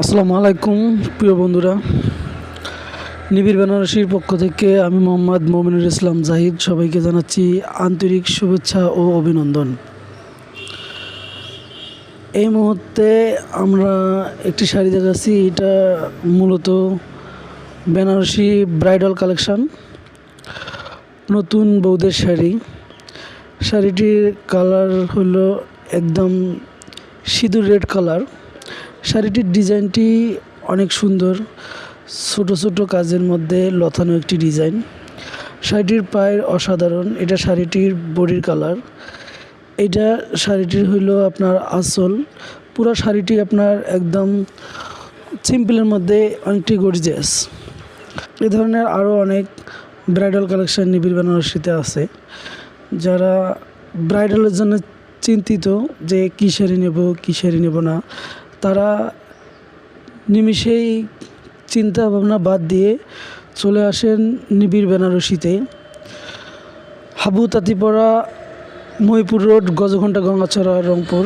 আসসালামু আলাইকুম, প্রিয় বন্ধুরা। নিবিড় বেনারসির পক্ষ থেকে আমি মোহাম্মদ মমিনুল ইসলাম জাহিদ, সবাইকে জানাচ্ছি আন্তরিক শুভেচ্ছা ও অভিনন্দন। এই মুহূর্তে আমরা একটি শাড়ি দেখাচ্ছি, এটা মূলত বেনারসি ব্রাইডাল কালেকশান, নতুন বৌদের শাড়ি। শাড়িটির কালার হলো একদম সিঁদুর রেড কালার। শাড়িটির ডিজাইনটি অনেক সুন্দর। ছোট ছোট কাজের মধ্যে লতানো একটি ডিজাইন। শাড়িটির পায়ের অসাধারণ। এটা শাড়িটির বডির কালার। এটা শাড়িটির হইল আপনার আসল পুরো শাড়িটি আপনার একদম সিম্পলের মধ্যে অনেকটি গর্জিয়াস। এ ধরনের আরও অনেক ব্রাইডাল কালেকশন নিবিড় বেনারসিতে আছে। যারা ব্রাইডালের জন্য চিন্তিত যে কী শাড়ি নেব কী শাড়ি নেব না তারা নিমিষেই চিন্তা ভাবনা বাদ দিয়ে চলে আসেন নিবিড় বেনারসিতে। হাবু তাঁতিপাড়া মহিপুর রোড, গজঘণ্টা গঙ্গাছড়া রংপুর।